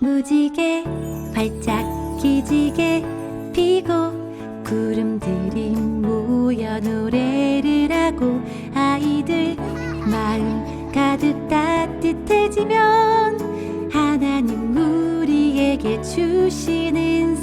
무지개 활짝 기지개 피고 구름들이 모여 노래를 하고 아이들 마음 가득 따뜻해지면 하나님 우리에게 주시는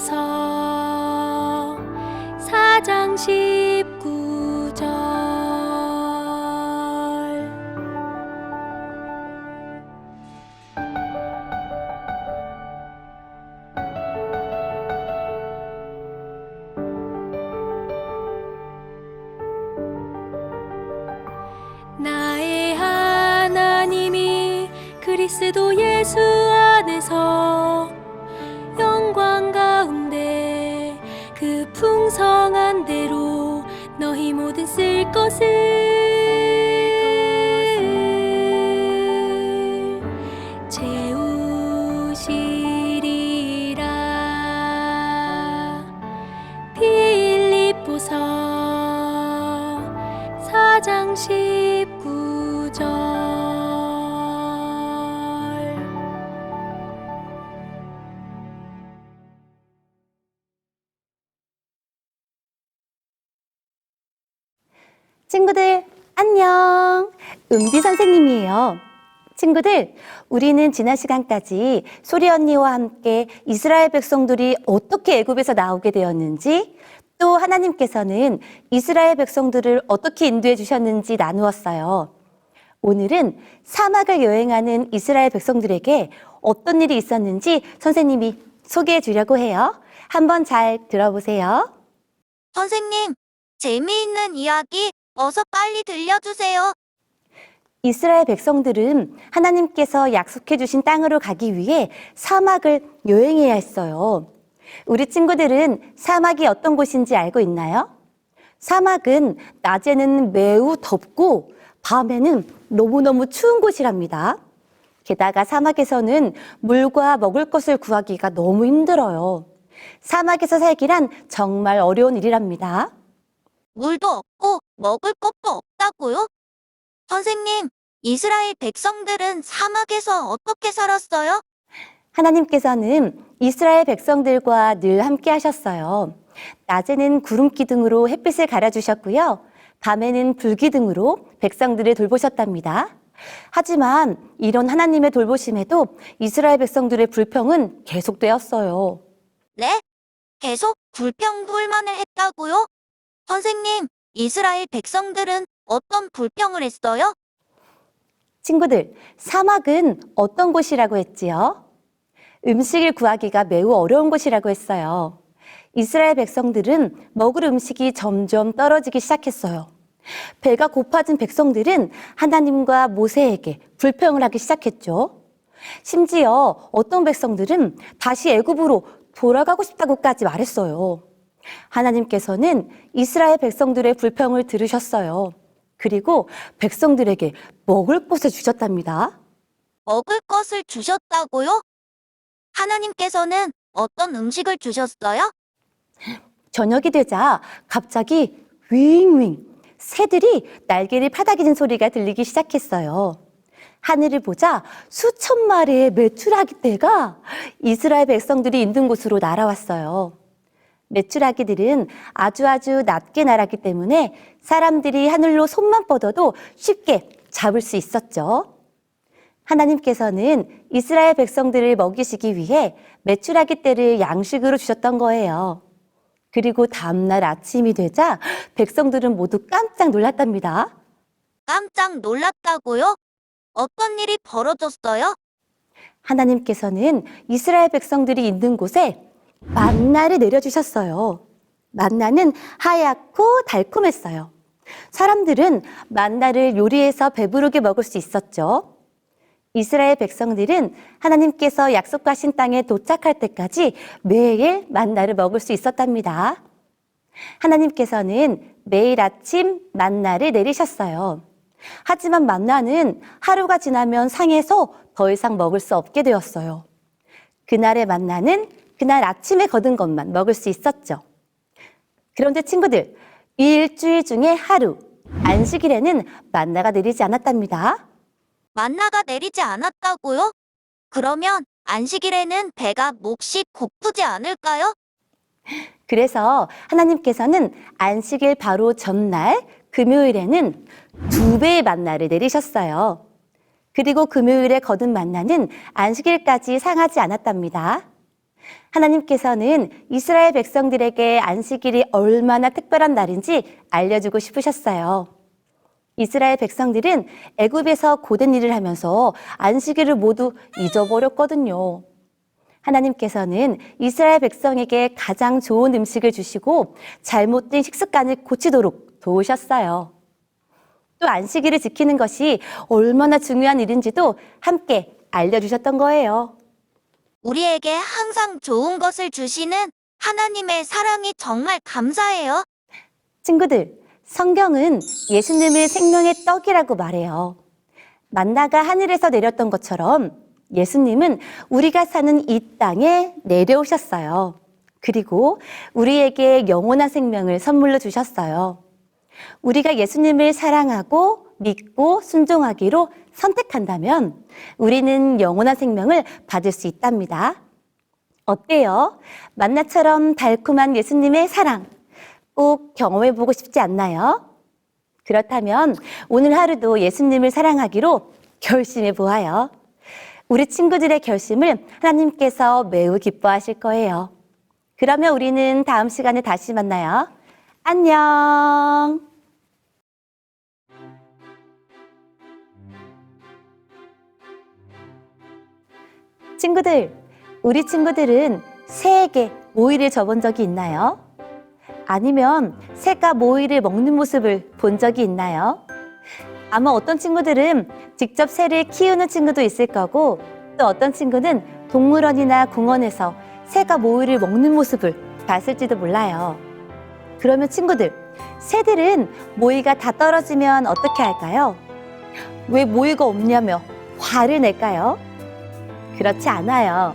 So. 은비 선생님이에요. 친구들, 우리는 지난 시간까지 소리 언니와 함께 이스라엘 백성들이 어떻게 애굽에서 나오게 되었는지, 또 하나님께서는 이스라엘 백성들을 어떻게 인도해 주셨는지 나누었어요. 오늘은 사막을 여행하는 이스라엘 백성들에게 어떤 일이 있었는지 선생님이 소개해 주려고 해요. 한번 잘 들어보세요. 선생님, 재미있는 이야기 어서 빨리 들려주세요. 이스라엘 백성들은 하나님께서 약속해 주신 땅으로 가기 위해 사막을 여행해야 했어요. 우리 친구들은 사막이 어떤 곳인지 알고 있나요? 사막은 낮에는 매우 덥고 밤에는 너무너무 추운 곳이랍니다. 게다가 사막에서는 물과 먹을 것을 구하기가 너무 힘들어요. 사막에서 살기란 정말 어려운 일이랍니다. 물도 없고 먹을 것도 없다고요? 선생님, 이스라엘 백성들은 사막에서 어떻게 살았어요? 하나님께서는 이스라엘 백성들과 늘 함께 하셨어요. 낮에는 구름 기둥으로 햇빛을 가려주셨고요. 밤에는 불 기둥으로 백성들을 돌보셨답니다. 하지만 이런 하나님의 돌보심에도 이스라엘 백성들의 불평은 계속되었어요. 네? 계속 불평불만을 했다고요? 선생님, 이스라엘 백성들은 어떤 불평을 했어요? 친구들, 사막은 어떤 곳이라고 했지요? 음식을 구하기가 매우 어려운 곳이라고 했어요. 이스라엘 백성들은 먹을 음식이 점점 떨어지기 시작했어요. 배가 고파진 백성들은 하나님과 모세에게 불평을 하기 시작했죠. 심지어 어떤 백성들은 다시 애굽으로 돌아가고 싶다고까지 말했어요. 하나님께서는 이스라엘 백성들의 불평을 들으셨어요. 그리고 백성들에게 먹을 것을 주셨답니다. 먹을 것을 주셨다고요? 하나님께서는 어떤 음식을 주셨어요? 저녁이 되자 갑자기 윙윙 새들이 날개를 파닥이는 소리가 들리기 시작했어요. 하늘을 보자 수천 마리의 메추라기 떼가 이스라엘 백성들이 있는 곳으로 날아왔어요. 메추라기들은 아주 아주 낮게 날았기 때문에 사람들이 하늘로 손만 뻗어도 쉽게 잡을 수 있었죠. 하나님께서는 이스라엘 백성들을 먹이시기 위해 메추라기 떼를 양식으로 주셨던 거예요. 그리고 다음날 아침이 되자 백성들은 모두 깜짝 놀랐답니다. 깜짝 놀랐다고요? 어떤 일이 벌어졌어요? 하나님께서는 이스라엘 백성들이 있는 곳에 만나를 내려주셨어요. 만나는 하얗고 달콤했어요. 사람들은 만나를 요리해서 배부르게 먹을 수 있었죠. 이스라엘 백성들은 하나님께서 약속하신 땅에 도착할 때까지 매일 만나를 먹을 수 있었답니다. 하나님께서는 매일 아침 만나를 내리셨어요. 하지만 만나는 하루가 지나면 상해서 더 이상 먹을 수 없게 되었어요. 그날의 만나는 그날 아침에 거둔 것만 먹을 수 있었죠. 그런데 친구들, 이 일주일 중에 하루, 안식일에는 만나가 내리지 않았답니다. 만나가 내리지 않았다고요? 그러면 안식일에는 배가 몹시 고프지 않을까요? 그래서 하나님께서는 안식일 바로 전날 금요일에는 두 배의 만나를 내리셨어요. 그리고 금요일에 거둔 만나는 안식일까지 상하지 않았답니다. 하나님께서는 이스라엘 백성들에게 안식일이 얼마나 특별한 날인지 알려주고 싶으셨어요. 이스라엘 백성들은 애굽에서 고된 일을 하면서 안식일을 모두 잊어버렸거든요. 하나님께서는 이스라엘 백성에게 가장 좋은 음식을 주시고 잘못된 식습관을 고치도록 도우셨어요. 또 안식일을 지키는 것이 얼마나 중요한 일인지도 함께 알려주셨던 거예요. 우리에게 항상 좋은 것을 주시는 하나님의 사랑이 정말 감사해요. 친구들, 성경은 예수님을 생명의 떡이라고 말해요. 만나가 하늘에서 내렸던 것처럼 예수님은 우리가 사는 이 땅에 내려오셨어요. 그리고 우리에게 영원한 생명을 선물로 주셨어요. 우리가 예수님을 사랑하고 믿고 순종하기로 선택한다면 우리는 영원한 생명을 받을 수 있답니다. 어때요? 만나처럼 달콤한 예수님의 사랑 꼭 경험해 보고 싶지 않나요? 그렇다면 오늘 하루도 예수님을 사랑하기로 결심해 보아요. 우리 친구들의 결심을 하나님께서 매우 기뻐하실 거예요. 그러면 우리는 다음 시간에 다시 만나요. 안녕! 친구들, 우리 친구들은 새에게 모이를 줘본 적이 있나요? 아니면 새가 모이를 먹는 모습을 본 적이 있나요? 아마 어떤 친구들은 직접 새를 키우는 친구도 있을 거고 또 어떤 친구는 동물원이나 공원에서 새가 모이를 먹는 모습을 봤을지도 몰라요. 그러면 친구들, 새들은 모이가 다 떨어지면 어떻게 할까요? 왜 모이가 없냐며 화를 낼까요? 그렇지 않아요.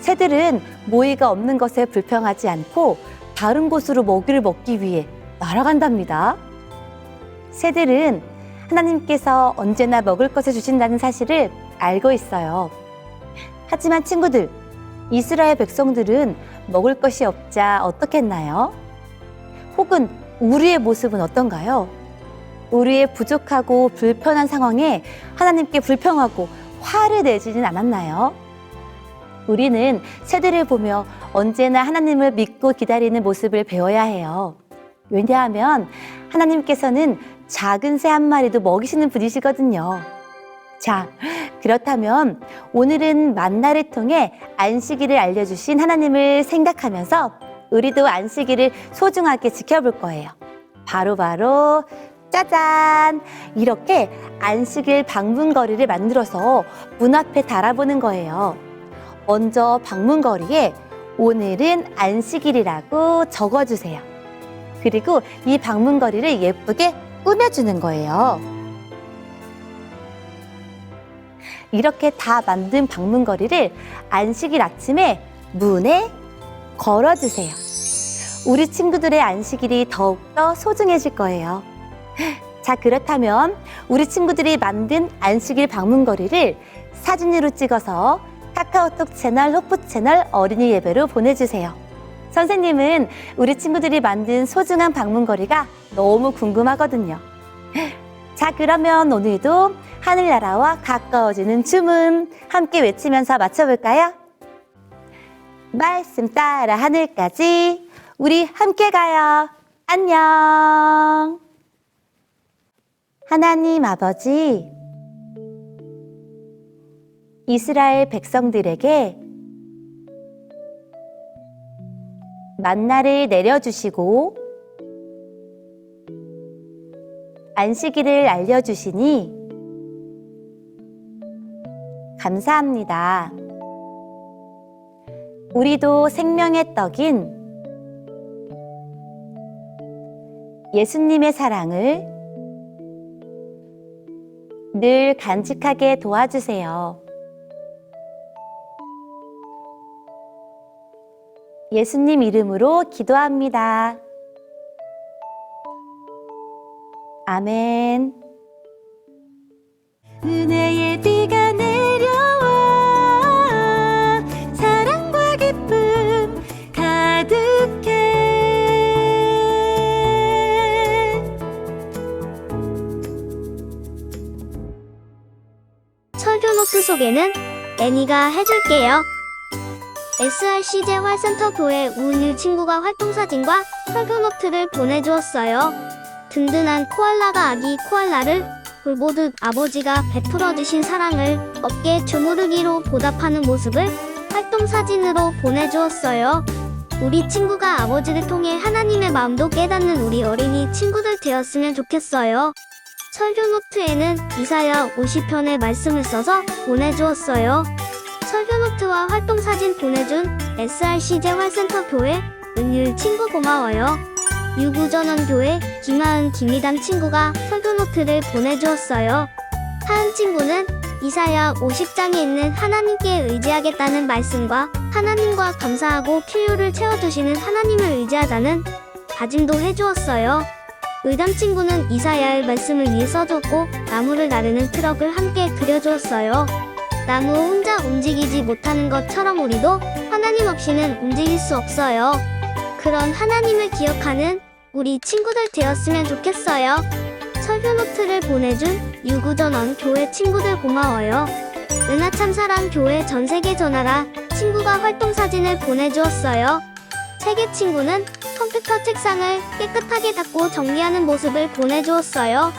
새들은 모이가 없는 것에 불평하지 않고 다른 곳으로 먹이를 먹기 위해 날아간답니다. 새들은 하나님께서 언제나 먹을 것을 주신다는 사실을 알고 있어요. 하지만 친구들, 이스라엘 백성들은 먹을 것이 없자 어떻게 했나요? 혹은 우리의 모습은 어떤가요? 우리의 부족하고 불편한 상황에 하나님께 불평하고 화를 내지는 않았나요? 우리는 새들을 보며 언제나 하나님을 믿고 기다리는 모습을 배워야 해요. 왜냐하면 하나님께서는 작은 새 한 마리도 먹이시는 분이시거든요. 자, 그렇다면 오늘은 만나를 통해 안식일을 알려주신 하나님을 생각하면서 우리도 안식일을 소중하게 지켜볼 거예요. 바로바로 짜잔! 이렇게 안식일 방문거리를 만들어서 문 앞에 달아보는 거예요. 먼저 방문거리에 오늘은 안식일이라고 적어주세요. 그리고 이 방문거리를 예쁘게 꾸며주는 거예요. 이렇게 다 만든 방문거리를 안식일 아침에 문에 걸어주세요. 우리 친구들의 안식일이 더욱더 소중해질 거예요. 자, 그렇다면 우리 친구들이 만든 안식일 방문거리를 사진으로 찍어서 카카오톡 채널 호프 채널 어린이 예배로 보내주세요. 선생님은 우리 친구들이 만든 소중한 방문거리가 너무 궁금하거든요. 자, 그러면 오늘도 하늘나라와 가까워지는 주문 함께 외치면서 맞춰볼까요? 말씀 따라 하늘까지 우리 함께 가요. 안녕. 하나님 아버지, 이스라엘 백성들에게 만나를 내려주시고 안식일을 알려주시니 감사합니다. 우리도 생명의 떡인 예수님의 사랑을 늘 간직하게 도와주세요. 예수님 이름으로 기도합니다. 아멘. 은혜의 비가 내려와 사랑과 기쁨 가득해 설교 노트 소개는 애니가 해줄게요. SRC제 활센터 교회 우은유 친구가 활동사진과 설교 노트를 보내주었어요. 든든한 코알라가 아기 코알라를 돌보듯 아버지가 베풀어 주신 사랑을 어깨 주무르기로 보답하는 모습을 활동사진으로 보내주었어요. 우리 친구가 아버지를 통해 하나님의 마음도 깨닫는 우리 어린이 친구들 되었으면 좋겠어요. 설교 노트에는 이사야 50편의 말씀을 써서 보내주었어요. 설교 노트와 활동 사진 보내준 SRC제 활센터 교회 은율 친구 고마워요. 유구전원 교회 김하은 김희담 친구가 설교 노트를 보내주었어요. 하은 친구는 이사야 50장에 있는 하나님께 의지하겠다는 말씀과 하나님과 감사하고 필요를 채워주시는 하나님을 의지하자는 다짐도 해주었어요. 의담 친구는 이사야의 말씀을 위해 써줬고 나무를 나르는 트럭을 함께 그려주었어요. 나무 혼자 움직이지 못하는 것처럼 우리도 하나님 없이는 움직일 수 없어요. 그런 하나님을 기억하는 우리 친구들 되었으면 좋겠어요. 설교 노트를 보내준 유구전원 교회 친구들 고마워요. 은하참 사랑 교회 전 세계 전하라 친구가 활동 사진을 보내주었어요. 세계 친구는 컴퓨터 책상을 깨끗하게 닦고 정리하는 모습을 보내주었어요.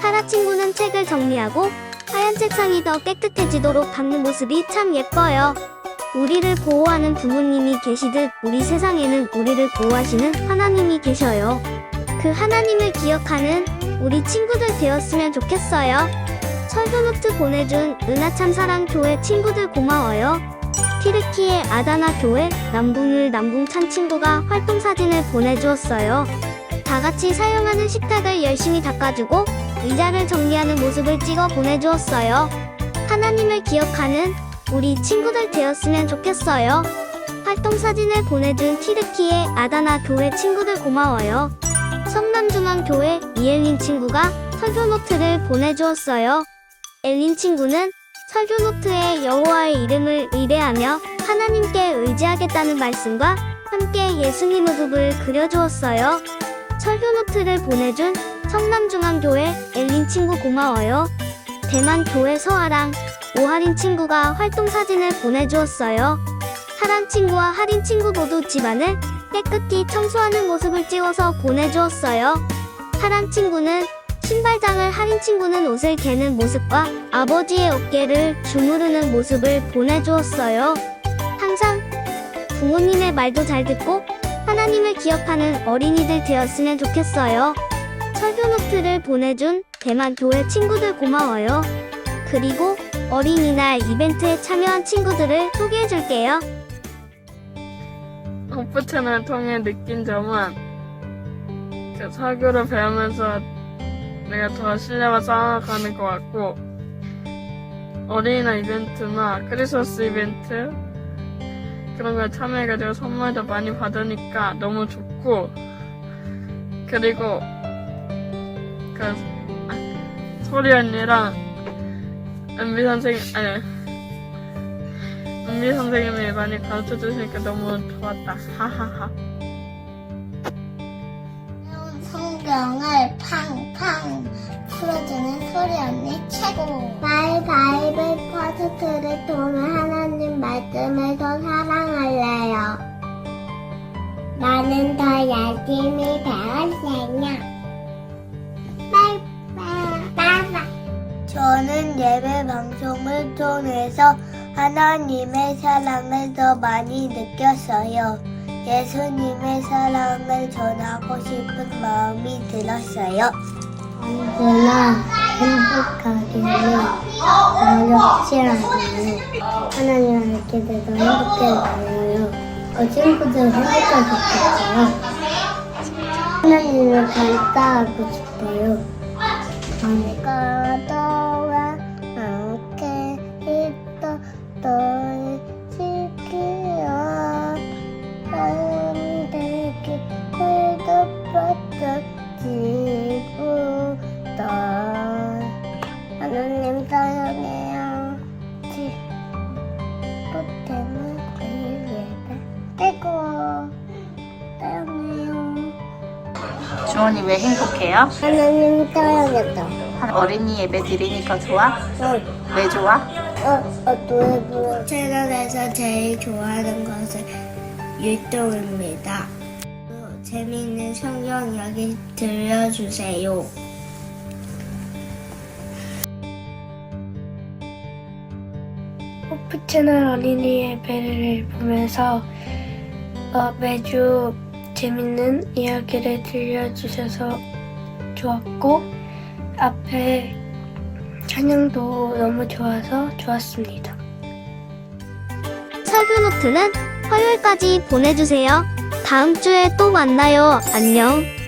하라 친구는 책을 정리하고 하얀 책상이 더 깨끗해지도록 닦는 모습이 참 예뻐요. 우리를 보호하는 부모님이 계시듯 우리 세상에는 우리를 보호하시는 하나님이 계셔요. 그 하나님을 기억하는 우리 친구들 되었으면 좋겠어요. 설교노트 보내준 은하참 사랑 교회 친구들 고마워요. 티르키의 아다나 교회 남궁을 남궁찬 친구가 활동 사진을 보내주었어요. 다 같이 사용하는 식탁을 열심히 닦아주고 의자를 정리하는 모습을 찍어 보내주었어요. 하나님을 기억하는 우리 친구들 되었으면 좋겠어요. 활동 사진을 보내준 티르키의 아다나 교회 친구들 고마워요. 성남중앙교회 이엘린 친구가 설교 노트를 보내주었어요. 엘린 친구는 설교 노트에 여호와의 이름을 의뢰하며 하나님께 의지하겠다는 말씀과 함께 예수님 무릎을 그려주었어요. 설교 노트를 보내준 성남중앙교회 엘린 친구 고마워요. 대만 교회 서아랑 오하린 친구가 활동 사진을 보내주었어요. 하란 친구와 하린 친구 모두 집안을 깨끗이 청소하는 모습을 찍어서 보내주었어요. 하란 친구는 신발장을 하린 친구는 옷을 개는 모습과 아버지의 어깨를 주무르는 모습을 보내주었어요. 항상 부모님의 말도 잘 듣고 하나님을 기억하는 어린이들 되었으면 좋겠어요. 설교 노트를 보내준 대만 교회 친구들 고마워요. 그리고 어린이날 이벤트에 참여한 친구들을 소개해 줄게요. 오프 채널을 통해 느낀 점은 그 사교를 배우면서 내가 더 실력을 쌓아가는 것 같고 어린이날 이벤트나 크리스마스 이벤트 그런 걸 참여해가지고 선물도 많이 받으니까 너무 좋고 그리고 그 아, 소리 언니랑 은비 선생님 아니 은비 선생님이 많이 가르쳐 주시니까 너무 좋았다. 하하하. 성경을 팡팡 풀어주는 소리 언니 최고. 나의 바이블 퍼스트를 통해 하나님 말씀을 더 사랑할래요. 나는 더 열심히 배웠어요. 저는 예배 방송을 통해서 하나님의 사랑을 더 많이 느꼈어요. 예수님의 사랑을 전하고 싶은 마음이 들었어요. 언제나 행복하기는 어렵지 않아요. 하나님 알게 돼서 행복해져요. 어, 친구들 행복하겠어요. 하나님을 감사하고 싶어요. 가도와 주원이 왜 행복해요? 하나님 사랑했다 한 어린이 예배 드리니까 좋아? 응. 왜 좋아? 어, 어, 노래 부르 채널에서 제일 좋아하는 것은 율동입니다. 재미있는 성경 이야기 들려주세요. 호프 채널 어린이 예배를 보면서 어, 매주 재밌는 이야기를 들려주셔서 좋았고 앞에 찬양도 너무 좋아서 좋았습니다. 설교 노트는 화요일까지 보내주세요. 다음 주에 또 만나요. 안녕.